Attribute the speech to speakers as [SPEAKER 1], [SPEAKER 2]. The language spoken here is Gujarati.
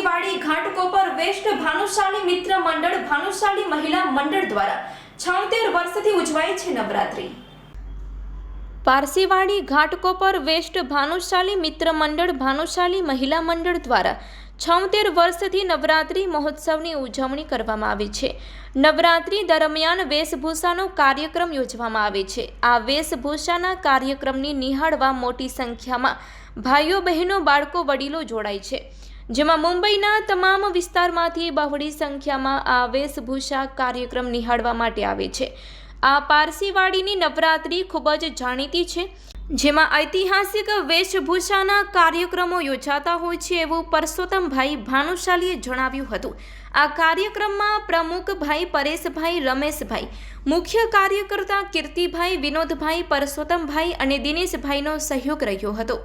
[SPEAKER 1] તુલસીવાડી ઘાટકોપર વેસ્ટ ભાનુશાલી મિત્ર મંડળ, ભાનુશાલી મહિલા મંડળ દ્વારા છોતેર વર્ષથી ઉજવાય છે નવરાત્રી.
[SPEAKER 2] પારસીવાડી ઘાટકોપર વેસ્ટ ભાનુશાલી મિત્ર મંડળ, ભાનુશાલી મહિલા મંડળ દ્વારા છોતેર વર્ષથી નવરાત્રિ મહોત્સવની ઉજવણી કરવામાં આવે છે. નવરાત્રિ દરમિયાન વેશભૂષાનો કાર્યક્રમ યોજવામાં આવે છે. આ વેશભૂષાના કાર્યક્રમની નિહાળવા મોટી સંખ્યામાં ભાઈઓ બહેનો, બાળકો, વડીલો જોડાય છે. જેમાં મુંબઈના તમામ વિસ્તારમાંથી બહોળી સંખ્યામાં આ વેશભૂષા કાર્યક્રમ નિહાળવા માટે આવે છે. આ પારસીવાડીની નવરાત્રિ ખૂબ જ જાણીતી છે, જેમાં ઐતિહાસિક વેશભૂષાના કાર્યક્રમો યોજાતા હોય છે એવું પરસોત્તમભાઈ ભાનુશાલીએ જણાવ્યું હતું. આ કાર્યક્રમમાં પ્રમુખભાઈ પરેશભાઈ, રમેશભાઈ, મુખ્ય કાર્યકર્તા કીર્તિભાઈ, વિનોદભાઈ, પરસોત્તમભાઈ અને દિનેશભાઈનો સહયોગ રહ્યો હતો.